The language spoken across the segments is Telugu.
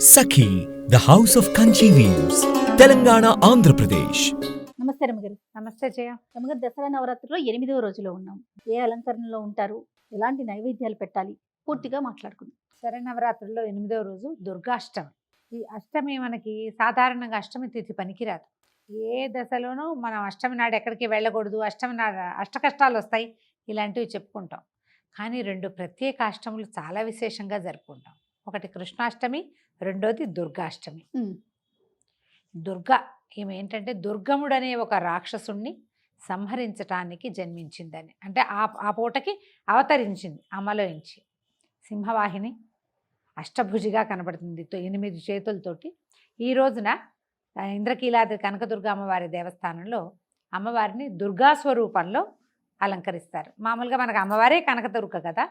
Sakhi the house of Kanchi weaves Telangana Andhra Pradesh నమస్తే రమగారు. నమస్తే జయ. రమగారు దసరా నవరాత్రిలో ఎనిమిదవ రోజులో ఉన్నాం. ఏ అలంకరణలో ఉంటారు? ఎలాంటి నైవేద్యాలు పెట్టాలి? పూర్తిగా మాట్లాడుకుందాం. శరణవరాత్రుల్లో ఎనిమిదవ రోజు దుర్గాష్టమి. ఈ అష్టమి మనకి సాధారణంగా అష్టమి తిథి పనికిరాదు. ఏ దశలోనూ మనం అష్టమి నాడు ఎక్కడికి వెళ్ళకూడదు అష్టమి నాడు అష్ట కష్టాలు వస్తాయి ఇలాంటివి చెప్పుకుంటాం. కానీ రెండు ప్రత్యేక అష్టములు చాలా విశేషంగా జరుపుకుంటాం. ఒకటి కృష్ణాష్టమి రెండోది దుర్గాష్టమి. దుర్గా ఈమె ఏంటంటే దుర్గముడు అనే ఒక రాక్షసుణ్ణి సంహరించటానికి జన్మించిందని. అంటే ఆ ఆ పూటకి అవతరించింది అమలోంచి సింహవాహిని అష్టభుజిగా కనబడుతుంది ఎనిమిది చేతులతోటి. ఈ రోజున ఇంద్రకీలాద్రి కనకదుర్గ అమ్మవారి దేవస్థానంలో అమ్మవారిని దుర్గా స్వరూపంలో అలంకరిస్తారు. మామూలుగా మనకు అమ్మవారే కనకదుర్గ కదా.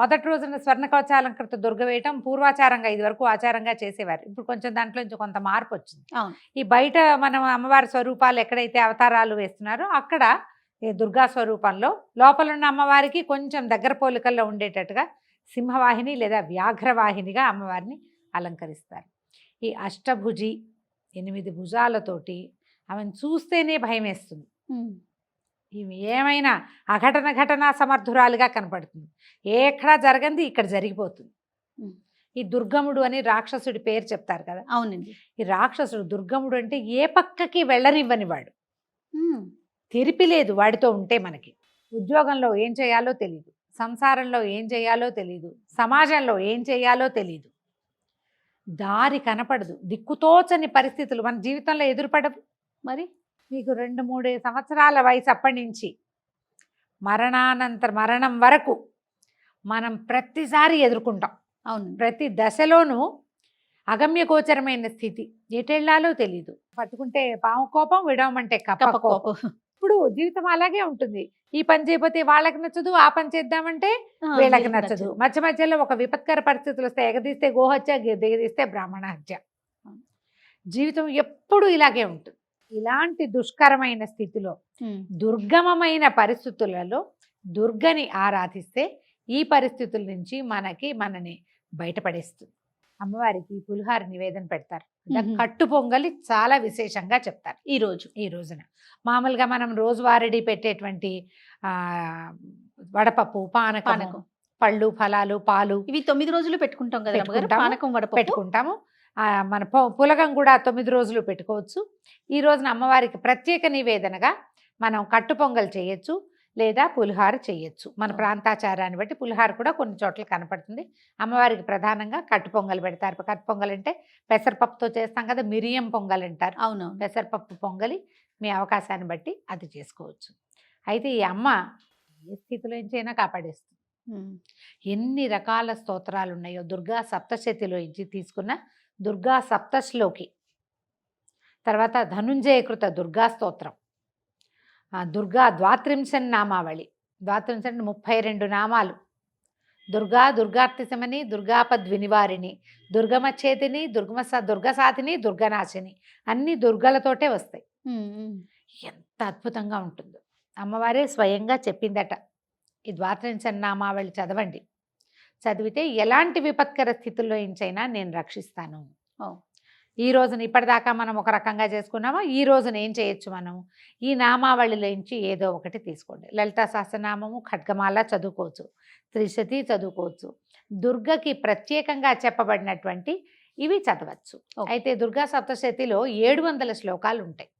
మొదటి రోజున స్వర్ణ కవచాలంకృత దుర్గ వేయటం పూర్వాచారంగా ఇది వరకు ఆచారంగా చేసేవారు. ఇప్పుడు కొంచెం దాంట్లో నుంచి కొంత మార్పు వచ్చింది. ఈ బయట మనం అమ్మవారి స్వరూపాలు ఎక్కడైతే అవతారాలు వేస్తున్నారో అక్కడ ఈ దుర్గా స్వరూపంలో లోపల ఉన్న అమ్మవారికి కొంచెం దగ్గర పోలికల్లో ఉండేటట్టుగా సింహవాహిని లేదా వ్యాఘ్రవాహినిగా అమ్మవారిని అలంకరిస్తారు. ఈ అష్టభుజి ఎనిమిది భుజాలతోటి ఆమెను చూస్తేనే భయం వేస్తుంది. ఈమె ఏమైనా అఘటన ఘటన సమర్థురాలుగా కనపడుతుంది. ఎక్కడా జరగంది ఇక్కడ జరిగిపోతుంది. ఈ దుర్గముడు అని రాక్షసుడి పేరు చెప్తారు కదా. అవునండి. ఈ రాక్షసుడు దుర్గముడు అంటే ఏ పక్కకి వెళ్ళనివ్వని వాడు. తెరిపి లేదు వాడితో ఉంటే మనకి. ఉద్యోగంలో ఏం చేయాలో తెలియదు సంసారంలో ఏం చేయాలో తెలియదు సమాజంలో ఏం చేయాలో తెలియదు దారి కనపడదు. దిక్కుతోచని పరిస్థితులు మన జీవితంలో ఎదురుపడవు. మరి? మీకు రెండు మూడు సంవత్సరాల వయసు అప్పటి నుంచి. మరణానంతర మరణం వరకు మనం ప్రతిసారి ఎదుర్కొంటాం. అవునండి. ప్రతి దశలోనూ అగమ్యగోచరమైన స్థితి ఎటెళ్ళాలో తెలీదు. పట్టుకుంటే పాము కోపం విడవమంటే కప్ప కోపం. ఇప్పుడు జీవితం అలాగే ఉంటుంది. ఈ పని చేయకపోతే వాళ్ళకి నచ్చదు ఆ పని చేద్దామంటే వీళ్ళకి నచ్చదు. మధ్య మధ్యలో ఒక విపత్కర పరిస్థితులు వస్తే ఎగదీస్తే గోహత్య దిగదీస్తే బ్రాహ్మణ హత్య. జీవితం ఎప్పుడు ఇలాగే ఉంటుంది. ఇలాంటి దుష్కరమైన స్థితిలో. దుర్గమమైన పరిస్థితులలో దుర్గని ఆరాధిస్తే ఈ పరిస్థితుల నుంచి మనకి మనని బయటపడేస్తుంది అమ్మవారికి పులిహార నివేదన పెడతారు. కట్టు పొంగలి చాలా విశేషంగా చెప్తారు ఈ రోజు ఈ రోజున మామూలుగా మనం రోజువారీ పెట్టేటువంటి ఆ వడపప్పు పానకం. పళ్ళు ఫలాలు పాలు ఇవి తొమ్మిది రోజులు పెట్టుకుంటాం కదా. పానకం వడపప్పు పెట్టుకుంటాము మన పు- పులగం కూడా తొమ్మిది రోజులు పెట్టుకోవచ్చు. ఈ రోజున అమ్మవారికి ప్రత్యేక నివేదనగా మనం కట్టు పొంగల్ చేయొచ్చు లేదా పులిహార చేయొచ్చు. మన. ప్రాంతాచారాన్ని బట్టి పులిహార కూడా కొన్ని చోట్ల కనపడుతుంది. అమ్మవారికి ప్రధానంగా కట్టు పొంగల్ పెడతారు. కట్టు పొంగల్ అంటే పెసరపప్పుతో చేస్తాం కదా మిరియం పొంగల్ అంటారు. అవునవును. పెసరపప్పు పొంగలి మీ అవకాశాన్ని బట్టి అది చేసుకోవచ్చు. అయితే ఈ అమ్మ ఏ స్థితిలో నుంచైనా కాపాడేస్తుంది. ఎన్ని రకాల స్తోత్రాలు ఉన్నాయో దుర్గా సప్తశతిలో ఇచ్చి తీసుకున్న దుర్గా సప్తశ్లోకి. తర్వాత ధనుంజయకృత దుర్గా స్తోత్రం. దుర్గా ద్వాత్రింశన్ నామావళి. ద్వాత్రింశన్ ముప్పై రెండు నామాలు. దుర్గా దుర్గార్తిశమని దుర్గాపద్వినివారిణి దుర్గమచ్చేతిని దుర్గమ దుర్గసాతిని దుర్గనాశిని అన్ని దుర్గలతోటే వస్తాయి. ఎంత అద్భుతంగా ఉంటుందో. అమ్మవారే స్వయంగా చెప్పిందట. ఈ ద్వాత్రించన్ నామావళి చదవండి. చదివితే ఎలాంటి విపత్కర స్థితుల్లో నుంచైనా నేను రక్షిస్తాను. ఈ రోజున ఇప్పటిదాకా మనం ఒక రకంగా చేసుకున్నామా? ఈ రోజున ఏం చేయొచ్చు మనం? ఈ నామావళిలో నుంచి ఏదో ఒకటి తీసుకోండి. లలితా సహస్రనామము ఖడ్గమాల చదువుకోవచ్చు. త్రిశతి చదువుకోవచ్చు. దుర్గకి ప్రత్యేకంగా చెప్పబడినటువంటి ఇవి చదవచ్చు. అయితే దుర్గా సప్తశతిలో ఏడు వందల శ్లోకాలు ఉంటాయి.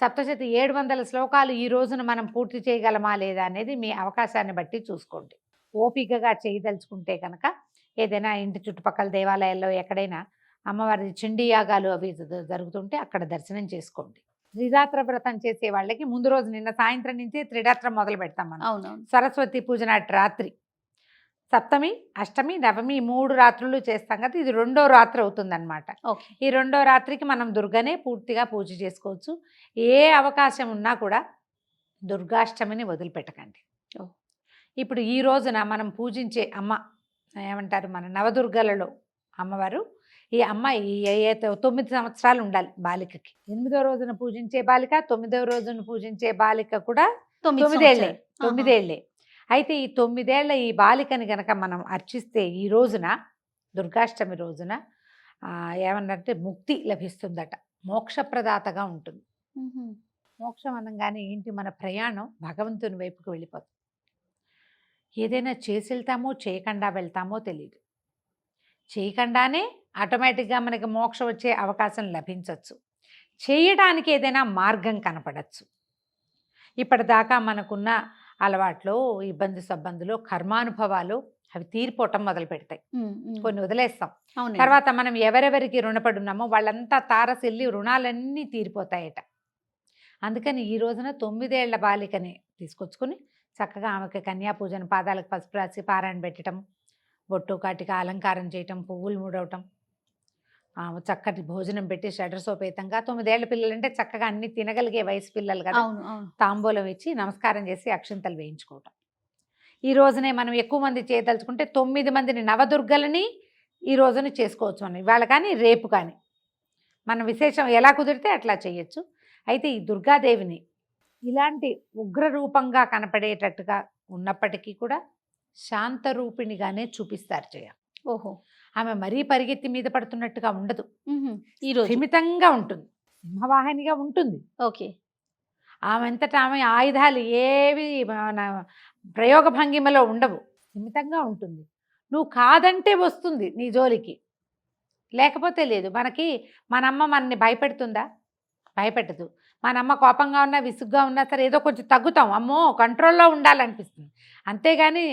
సప్తశతి ఏడు వందల శ్లోకాలు ఈ రోజున మనం పూర్తి చేయగలమా లేదా అనేది మీ అవకాశాన్ని బట్టి చూసుకోండి. ఓపికగా చేయదలుచుకుంటే కనుక ఏదైనా ఇంటి చుట్టుపక్కల దేవాలయాల్లో ఎక్కడైనా అమ్మవారి చిండి యాగాలు అవి జరుగుతుంటే అక్కడ దర్శనం చేసుకోండి. త్రిరాత్ర వ్రతం చేసే వాళ్ళకి ముందు రోజు నిన్న సాయంత్రం నుంచే త్రిరాత్రం మొదలు పెడతాం మనం. అవునవును. సరస్వతి పూజ నాటి రాత్రి. సప్తమి అష్టమి నవమి మూడు రాత్రులు చేస్తాం కదా ఇది రెండో రాత్రి అవుతుందన్నమాట. ఓకే. ఈ రెండో రాత్రికి మనం దుర్గనే పూర్తిగా పూజ చేసుకోవచ్చు. ఏ అవకాశం ఉన్నా కూడా దుర్గాష్టమిని వదిలిపెట్టకండి. ఓ. ఇప్పుడు ఈ రోజున మనం పూజించే అమ్మ ఏమంటారు మన నవదుర్గలలో అమ్మవారు ఈ అమ్మ ఈ ఏ- ఏ తొమ్మిది సంవత్సరాలు ఉండాలి బాలికకి. ఎనిమిదో రోజున పూజించే బాలిక తొమ్మిదో రోజున పూజించే బాలిక కూడా తొమ్మిది తొమ్మిదేళ్ళే. తొమ్మిదేళ్ళే. అయితే ఈ తొమ్మిదేళ్ళ ఈ బాలికని గనక మనం అర్చిస్తే ఈ రోజున దుర్గాష్టమి రోజున ఏమన్నంటే ముక్తి లభిస్తుందట. మోక్షప్రదాతగా ఉంటుంది. మోక్షం అనగానే ఏంటి మన ప్రయాణం భగవంతుని వైపుకు వెళ్ళిపోతుంది. ఏదైనా చేసి వెళ్తామో చేయకుండా వెళ్తామో తెలియదు చేయకుండానే ఆటోమేటిక్గా మనకి మోక్షం వచ్చే అవకాశం లభించవచ్చు చేయడానికి ఏదైనా మార్గం కనపడచ్చు. ఇప్పటిదాకా మనకున్న అలవాట్లు ఇబ్బంది సబ్బందులు కర్మానుభవాలు అవి తీరిపోవటం మొదలు పెడతాయి. కొన్ని వదిలేస్తాం. తర్వాత మనం ఎవరెవరికి రుణపడి ఉన్నామో వాళ్ళంతా తారసిల్లి రుణాలన్నీ తీరిపోతాయట. అందుకని ఈ రోజున తొమ్మిదేళ్ళ బాలికని తీసుకొచ్చుకుని చక్కగా ఆమెకి కన్యాపూజన పాదాలకు పసుపు రాసి పారాయణ పెట్టడం బొట్టు కాటిక అలంకారం చేయటం పువ్వులు ముడవటం ఆమె చక్కటి భోజనం పెట్టి షడ్రసోపేతంగా తొమ్మిదేళ్ళ పిల్లలంటే చక్కగా అన్ని తినగలిగే వయసు పిల్లలు కదా. తాంబూలం ఇచ్చి నమస్కారం చేసి అక్షింతలు వేయించుకోవటం. ఈ రోజునే మనం ఎక్కువ మంది చేయదలుచుకుంటే తొమ్మిది మందిని నవదుర్గలని ఈ రోజున చేసుకోవచ్చు మనం ఇవాళ కానీ రేపు కానీ. మన విశేషం ఎలా కుదిరితే అట్లా చేయొచ్చు. అయితే ఈ దుర్గాదేవిని ఇలాంటి ఉగ్ర రూపంగా కనపడేటట్టుగా ఉన్నప్పటికీ కూడా శాంతరూపిణిగానే చూపిస్తారు జయ. ఓహో. ఆమె మరీ పరిగెత్తి మీద పడుతున్నట్టుగా ఉండదు. మ్మ్. ఈ రోజు? స్థిమితంగా ఉంటుంది. సింహవాహినిగా ఉంటుంది. ఓకే. ఆమె అంతటా ఆమె ఆయుధాలు ఏవి మన ప్రయోగ భంగిమలో ఉండవు. స్థిమితంగా ఉంటుంది. నువ్వు కాదంటే వస్తుంది నీ జోలికి. లేకపోతే లేదు. మనకి మన అమ్మ మనని భయపెడుతుందా? భయపెట్టదు. మన అమ్మ కోపంగా ఉన్నా విసుగ్గా ఉన్నా సరే ఏదో కొంచెం తగ్గుతాం. అమ్మో కంట్రోల్లో ఉండాలనిపిస్తుంది. అంతేగాని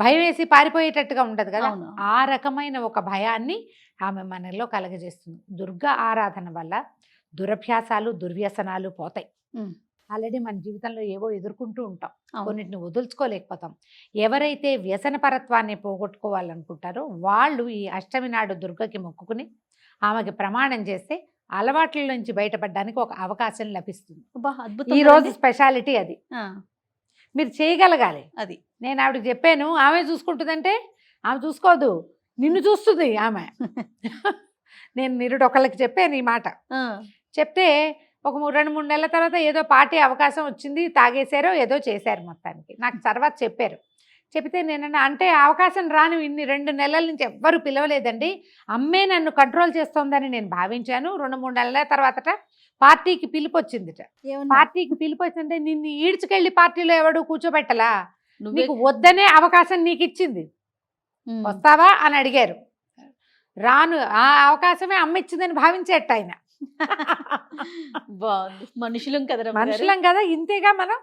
భయం వేసి పారిపోయేటట్టుగా ఉండదు కదా. ఆ రకమైన ఒక భయాన్ని ఆమె మనలో కలగజేస్తుంది. దుర్గా ఆరాధన వల్ల దురభ్యాసాలు దుర్వ్యసనాలు పోతాయి. ఆల్రెడీ మన జీవితంలో ఏవో ఎదుర్కొంటూ ఉంటాం. కొన్నిటిని వదులుచుకోలేకపోతాం. ఎవరైతే వ్యసన పరత్వాన్ని పోగొట్టుకోవాలనుకుంటారో వాళ్ళు ఈ అష్టమి నాడు దుర్గకి మొక్కుకుని ఆమెకి ప్రమాణం చేస్తే అలవాట్ల నుంచి బయటపడడానికి ఒక అవకాశం లభిస్తుంది. అద్భుతం ఈ రోజు. స్పెషాలిటీ అది. మీరు చేయగలగాలి. అది. నేను ఆవిడకి చెప్పాను ఆమె చూసుకుంటుందంటే ఆమె చూసుకోదు నిన్ను చూస్తుంది ఆమె. నేను నిరుడు ఒకళ్ళకి చెప్పాను ఈ మాట. చెప్తే ఒక మూడు రెండు మూడు నెలల తర్వాత ఏదో పార్టీ అవకాశం వచ్చింది తాగేశారో ఏదో చేశారు మొత్తానికి. నాకు తర్వాత చెప్పారు. చెప్తే నేను అంటే అవకాశం రాను ఇన్ని రెండు నెలల నుంచి ఎవ్వరు పిలవలేదండి. అమ్మే నన్ను కంట్రోల్ చేస్తోందని నేను భావించాను. రెండు మూడు నెలల తర్వాతట పార్టీకి పిలుపు వచ్చిందిట? పార్టీకి పిలుపు వచ్చిందంటే నిన్ను ఈడ్చుకెళ్ళి పార్టీలో ఎవడు కూర్చోబెట్టలా? నీకు వద్దనే అవకాశం నీకు ఇచ్చింది. వస్తావా? అని అడిగారు. రాను ఆ అవకాశమే అమ్మ ఇచ్చిందని భావించేట ఆయన బాగుంది. మనుషులం కదా. మనుషులం కదా ఇంతేగా మనం?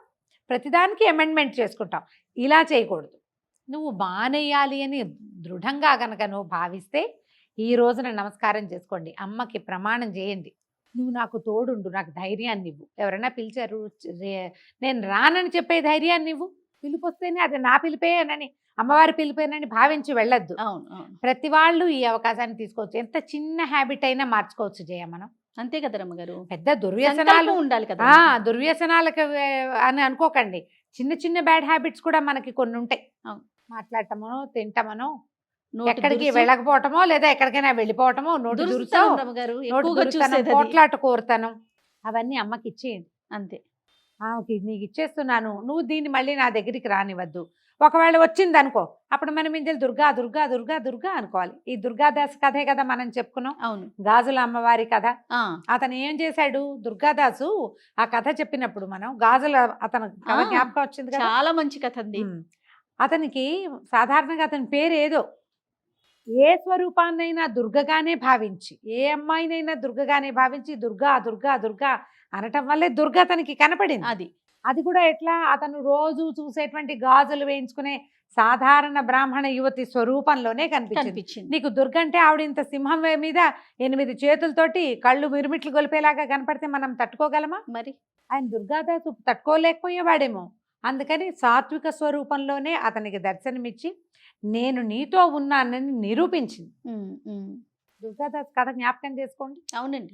ప్రతిదానికి అమెండ్మెంట్ చేసుకుంటాం. ఇలా చేయకూడదు. నువ్వు మానేయాలి అని దృఢంగా కనుక నువ్వు భావిస్తే ఈ రోజున నమస్కారం చేసుకోండి. అమ్మకి ప్రమాణం చేయండి. నువ్వు నాకు తోడుండు నాకు ధైర్యాన్ని ఇవ్వు. ఎవరైనా పిలిచారు నేను రానని చెప్పే ధైర్యాన్ని ఇవ్వు. పిలుపు వస్తేనే అది నా పిలిపేనని అమ్మవారి పిలిపేనని భావించి వెళ్ళొద్దు. అవును అవును. ప్రతి వాళ్ళు ఈ అవకాశాన్ని తీసుకోవచ్చు. ఎంత చిన్న హ్యాబిట్ అయినా మార్చుకోవచ్చు జయ మనం. అంతే కదా రమ్మగారు పెద్ద దుర్వ్యసనాలు ఉండాలి కదా. దుర్వ్యసనాలకు అని అనుకోకండి. చిన్న చిన్న బ్యాడ్ హ్యాబిట్స్ కూడా మనకి కొన్ని ఉంటాయి. మాట్లాడటమో తింటామనో ఎక్కడికి వెళ్ళకపోవటమో లేదా ఎక్కడికైనా వెళ్ళిపోవటమో నోటి దురుసుతనం. పోట్లాట కోరుతాను అవన్నీ అమ్మకి ఇచ్చేయండి అంతే. నీకు ఇచ్చేస్తున్నాను నువ్వు దీన్ని మళ్ళీ నా దగ్గరికి రానివద్దు ఒకవేళ వచ్చింది అనుకో అప్పుడు మనం ఇంజలు దుర్గా దుర్గా దుర్గా దుర్గా అనుకోవాలి. ఈ దుర్గాదాస్ కథే కదా మనం చెప్పుకున్నాం. అవును. గాజుల అమ్మవారి కథ. అతను ఏం చేశాడు? దుర్గాదాసు ఆ కథ చెప్పినప్పుడు మనం గాజుల అతను కథ జ్ఞాపకం వచ్చింది చాలా మంచి కథ అండి. అతనికి సాధారణంగా అతని పేరు ఏదో ఏ స్వరూపాన్నైనా దుర్గగానే భావించి ఏ అమ్మాయినైనా దుర్గగానే భావించి దుర్గా దుర్గా దుర్గా అనటం వల్లే దుర్గ అతనికి కనపడింది. అది. అది కూడా ఎట్లా? అతను రోజు చూసేటువంటి గాజులు వేయించుకునే సాధారణ బ్రాహ్మణ యువతి స్వరూపంలోనే కనిపించింది. నీకు దుర్గ అంటే ఆవిడ ఇంత సింహం మీద ఎనిమిది చేతులతోటి కళ్ళు మిరుమిట్లు గొలిపేలాగా కనపడితే మనం తట్టుకోగలమా? మరి? ఆయన దుర్గాదాసు తట్టుకోలేకపోయేవాడేమో. అందుకని సాత్విక స్వరూపంలోనే అతనికి దర్శనమిచ్చి నేను నీతో ఉన్నానని నిరూపించింది. దుర్గాదాస్ కథ జ్ఞాపకం చేసుకోండి. అవునండి.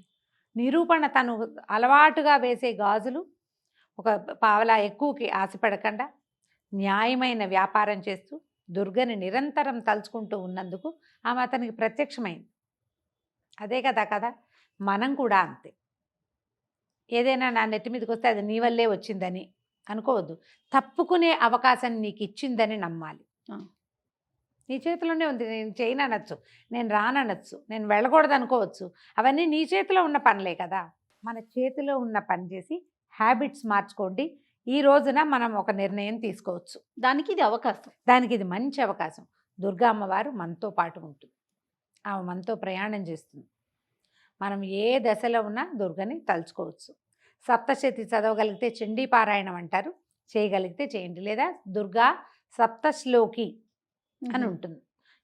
నిరూపణ తను అలవాటుగా వేసే గాజులు ఒక పావలా ఎక్కువకి ఆశపడకుండా న్యాయమైన వ్యాపారం చేస్తూ దుర్గని నిరంతరం తలుచుకుంటూ ఉన్నందుకు ఆమె అతనికి ప్రత్యక్షమైంది. అదే కదా కదా మనం కూడా అంతే. ఏదైనా నా నెత్తి మీదకి వస్తే అది నీ వల్లే వచ్చిందని అనుకోవద్దు. తప్పుకునే అవకాశం నీకు ఇచ్చిందని నమ్మాలి. నీ చేతిలోనే ఉంది. నేను చేయను అనొచ్చు నేను రాననొచ్చు. నేను వెళ్ళకూడదు అనుకోవచ్చు అవన్నీ నీ చేతిలో ఉన్న పనులే కదా. మన చేతిలో ఉన్న పని చేసి హ్యాబిట్స్ మార్చుకోండి. ఈ రోజున మనం ఒక నిర్ణయం తీసుకోవచ్చు. దానికి ఇది అవకాశం. దానికి ఇది మంచి అవకాశం. దుర్గా అమ్మవారు మనతో పాటు ఉంటుంది. ఆమె మనతో ప్రయాణం చేస్తుంది. మనం ఏ దశలో ఉన్నా దుర్గని తలుచుకోవచ్చు. సప్తశతి చదవగలిగితే చండీ పారాయణం అంటారు. చేయగలిగితే చేయండి. లేదా దుర్గా సప్తశ్లోకి అని ఉంటుంది.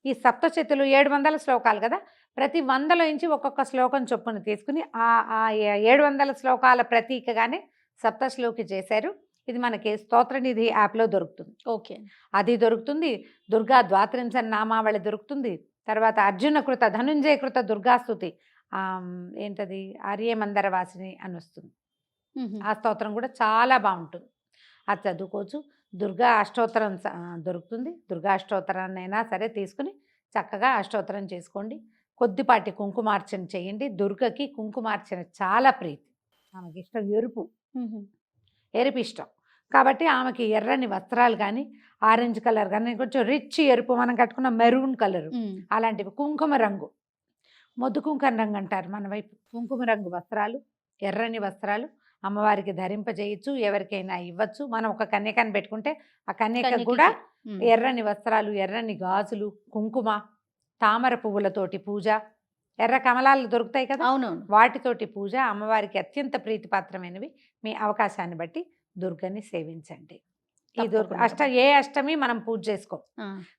ఈ సప్తశతులు ఏడు వందల శ్లోకాలు కదా! ప్రతి వందల నుంచి ఒక్కొక్క శ్లోకం చొప్పున తీసుకుని ఆ ఆ ఏడు వందల శ్లోకాల ప్రతీకగానే సప్తశ్లోకి చేశారు. ఇది మనకి స్తోత్రనిధి యాప్లో దొరుకుతుంది. ఓకే. అది దొరుకుతుంది. దుర్గా ద్వాత్రింశ నామావళి దొరుకుతుంది. తర్వాత అర్జున కృత ధనుంజయ కృత దుర్గాస్తుతి ఏంటది? ఆర్యమందర వాసిని అని వస్తుంది. ఆ స్తోత్రం కూడా చాలా బాగుంటుంది. అది చదువుకోవచ్చు. దుర్గా అష్టోత్తరం దొరుకుతుంది. దుర్గా అష్టోత్తరాన్నైనా సరే తీసుకుని చక్కగా అష్టోత్తరం చేసుకోండి. కొద్దిపాటి కుంకుమార్చన చేయండి. దుర్గకి కుంకుమార్చన చాలా ప్రీతి. ఆమెకి ఇష్టం ఎరుపు. ఎరుపు ఇష్టం కాబట్టి ఆమెకి ఎర్రని వస్త్రాలు కానీ ఆరెంజ్ కలర్ కానీ కొంచెం రిచ్ ఎరుపు మనం కట్టుకున్న మెరూన్ కలరు అలాంటివి. కుంకుమ రంగు. మొద్దు కుంకుమ రంగు అంటారు మన వైపు. కుంకుమ రంగు వస్త్రాలు. ఎర్రని వస్త్రాలు. అమ్మవారికి ధరింపజేయచ్చు ఎవరికైనా ఇవ్వచ్చు. మనం ఒక కన్యకని పెట్టుకుంటే ఆ కన్యక కూడా ఎర్రని వస్త్రాలు ఎర్రని గాజులు కుంకుమ తామర పువ్వులతోటి పూజ ఎర్ర కమలాలు దొరుకుతాయి కదా! అవునవును. వాటితోటి పూజ అమ్మవారికి అత్యంత ప్రీతిపాత్రమైనవి. మీ అవకాశాన్ని బట్టి దుర్గని సేవించండి. ఈ దుర్గ. అష్ట ఏ అష్టమి మనం పూజ చేసుకోం.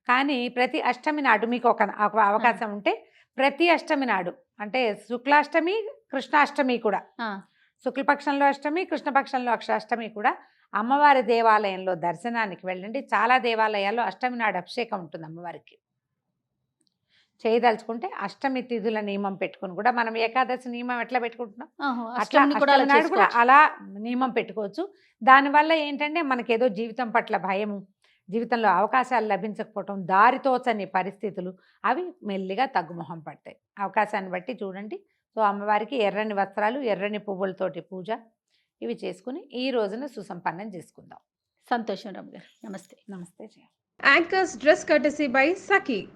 కానీ ప్రతి అష్టమి నాడు మీకు ఒక అవకాశం ఉంటే ప్రతి అష్టమి నాడు అంటే శుక్లాష్టమి కృష్ణాష్టమి కూడా శుక్లపక్షంలో అష్టమి కృష్ణపక్షంలో అక్ష అష్టమి కూడా అమ్మవారి దేవాలయంలో దర్శనానికి వెళ్ళండి. చాలా దేవాలయాల్లో అష్టమి నాడు అభిషేకం ఉంటుంది అమ్మవారికి. చేయదలుచుకుంటే అష్టమి తిథుల నియమం పెట్టుకుని కూడా మనం ఏకాదశి నియమం ఎట్లా పెట్టుకుంటున్నాం? అట్లా నాడు కూడా. అలా నియమం పెట్టుకోవచ్చు. దానివల్ల ఏంటంటే మనకేదో జీవితం పట్ల భయము జీవితంలో అవకాశాలు లభించకపోవటం దారితోచని పరిస్థితులు అవి మెల్లిగా తగ్గుముఖం పడతాయి. అవకాశాన్ని బట్టి చూడండి. సో అమ్మవారికి ఎర్రని వస్త్రాలు ఎర్రని పువ్వులతోటి పూజ ఇవి చేసుకుని ఈ రోజున సుసంపన్నం చేసుకుందాం. సంతోషం రామ్ గారు. నమస్తే. నమస్తే Anchor's dress courtesy by Saki.